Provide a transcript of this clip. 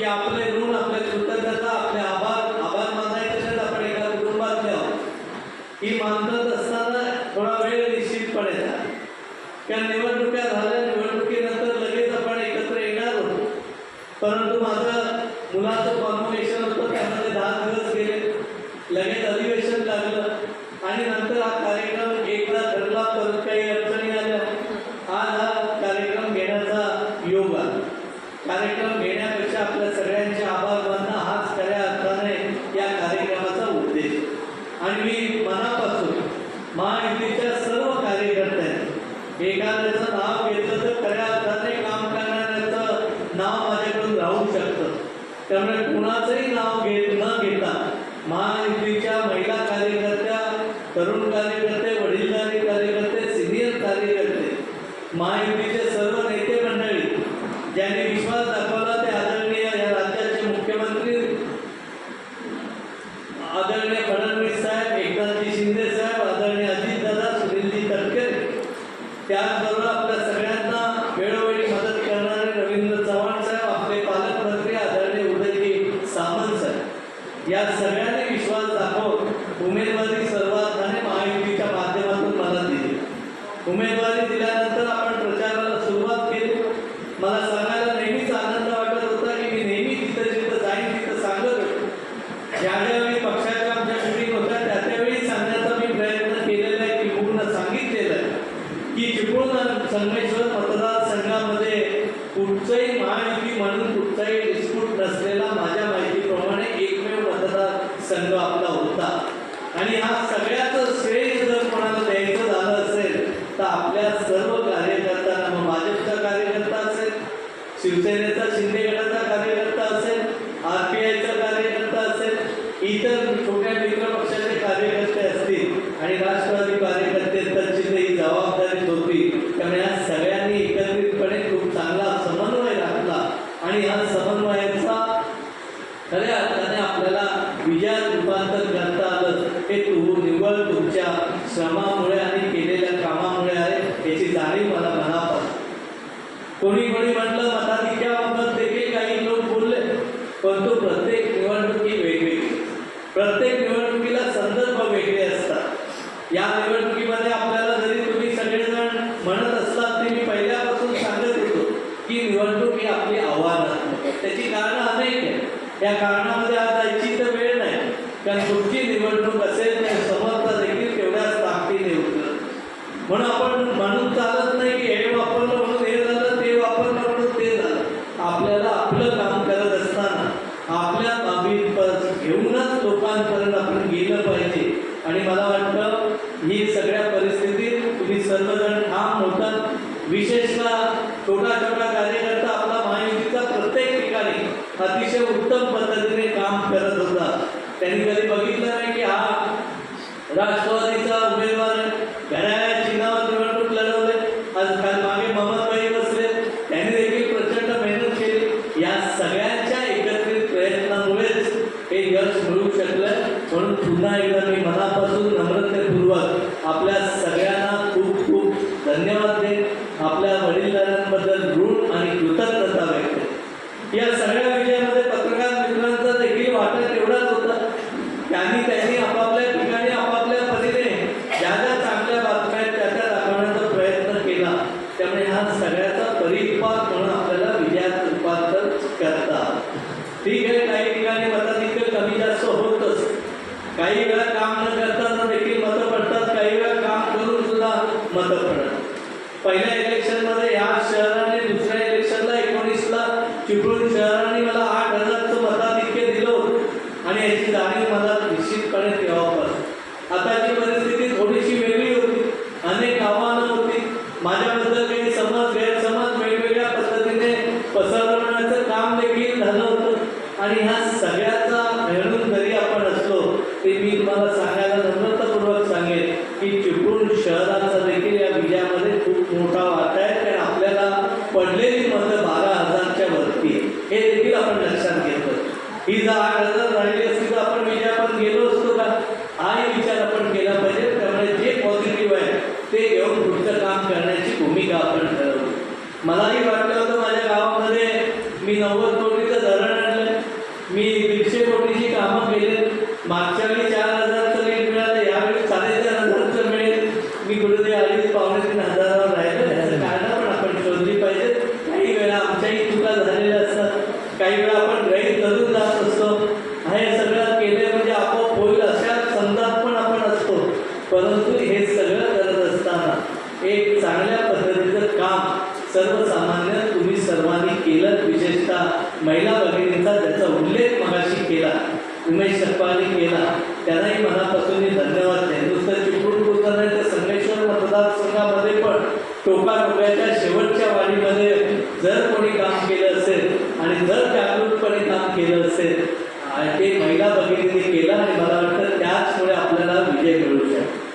की आपले आणि मी मनापासून महायुतीच्या सर्व कार्यकर्त्यांनी एखाद्याचं नाव घेतलं तर खऱ्या अर्थाने काम करणाऱ्याचं नाव माझ्याकडून राहू शकतं. त्यामुळे कुणाचंही नाव घेत न घेता महायुतीच्या महिला कार्यकर्त्या तरुण कार्यकर्ते वडीलधारी कार्यकर्ते सिनियर कार्यकर्ते महायुती सर्व नेते मंडळी ज्यांनी विश्वास दाखवला ते आदरणीय या राज्याचे मुख्यमंत्री आदरणीय फडणवीस साहेब एकनाथजी शिंदे साहेब आदरणीय अजितदादा सुनीलजी तटकरे त्याचबरोबर आपल्या सगळ्यांना वेळोवेळी मदत करणारे रवींद्र चव्हाण साहेब आपले पालकमंत्री आदरणीय उदयजी सामंत साहेब. या सगळ्यांनी विश्वास दाखवून उमेदवारी आणि हा सगळ्याचं श्रेय जर कोणाला द्यायचं झालं असेल तर आपल्या सर्व कार्यकर्त्यांना मग भाजपचा कार्यकर्ता असेल शिवसेनेचा शिंदे गटाचा कार्यकर्ता असेल आर पी आयचा कार्यकर्ता असेल इतर छोट्या मित्र पक्षाचे कार्यकर्ते असतील आणि राष्ट्रवादी कार्यकर्ते त्यांची ही जबाबदारी होती. त्यामुळे या सगळ्यांनी एकत्रितपणे खूप चांगला समन्वय राखला. आणि या समन्वयाचा खऱ्या अर्थाने आपल्याला विजयात रूपांतर हे तू निव्वळ तुमच्या श्रमामुळे आणि केलेल्या कामामुळे आहे याची जाणीव मला मनापासून. कोणी कोणी म्हटलं मताधिक्याबाबत देखील काही लोक बोलले परंतु प्रत्येक निवडणुकी वेगवेगळी प्रत्येक निवडणुकीला संदर्भ वेगळे असतात. या निवडणुकीमध्ये आपल्याला जरी तुम्ही सगळेजण म्हणत असलात तरी मी पहिल्यापासून सांगत होतो की निवडणूक ही आपली आव्हानात्मक आहे त्याची कारणं अनेक आहेत या कारणामध्ये आज जायची तर वेळ नाही कारण तुमची निवडणूक असेल तर समर्थ देखील तेवढ्याच ताकदीने उतरत म्हणून आपण म्हणून चालत नाही की हे वापरलं म्हणून हे झालं ते वापरलं म्हणून ते झालं आपल्याला आपलं काम करत असताना आपल्या बाबी घेऊनच लोकांपर्यंत आपण गेलं पाहिजे. आणि मला वाटतं ही सगळ्या परिस्थितीत तुम्ही सर्वजण ठाम होतात. विशेषतः छोटा छोटा कार्यकर्ता आपला महायुतीचा प्रत्येक ठिकाणी अतिशय उत्तम पद्धतीने काम करत होता. त्यांनी कधी बघितलं नाही की हा राष्ट्रवादीचा आपल्या पहिल्या ही जर आठ हजार राहिली असती तर आपण विजयापर्यंत गेलो असतो का? हाही विचार आपण केला पाहिजे. त्यामुळे जे पॉझिटिव्ह आहे ते घेऊन पुढचं काम करण्याची भूमिका आपण ठरवली. मलाही वाटतं परंतु हे सगळं करत असताना एक चांगल्या पद्धतीचं काम सर्वसामान्य तुम्ही सर्वांनी केलं. विशेषतः महिला भगिनींचा त्याचा उल्लेख मगाशी केला उमेश सप्पानी केला त्यांनाही मनापासून मी धन्यवाद द्या नुसतं चिपळूण पुरतं नाही तर संगमेश्वर मतदारसंघामध्ये पण टोकाटोक्याच्या शेवटच्या वाढीमध्ये जर कोणी काम केलं असेल आणि जर जागरूकपणे काम केलं असेल आणि ते महिला भगिनींनी केलं आणि मला वाटतं त्याचमुळे आपल्याला विजय मिळू शकतो.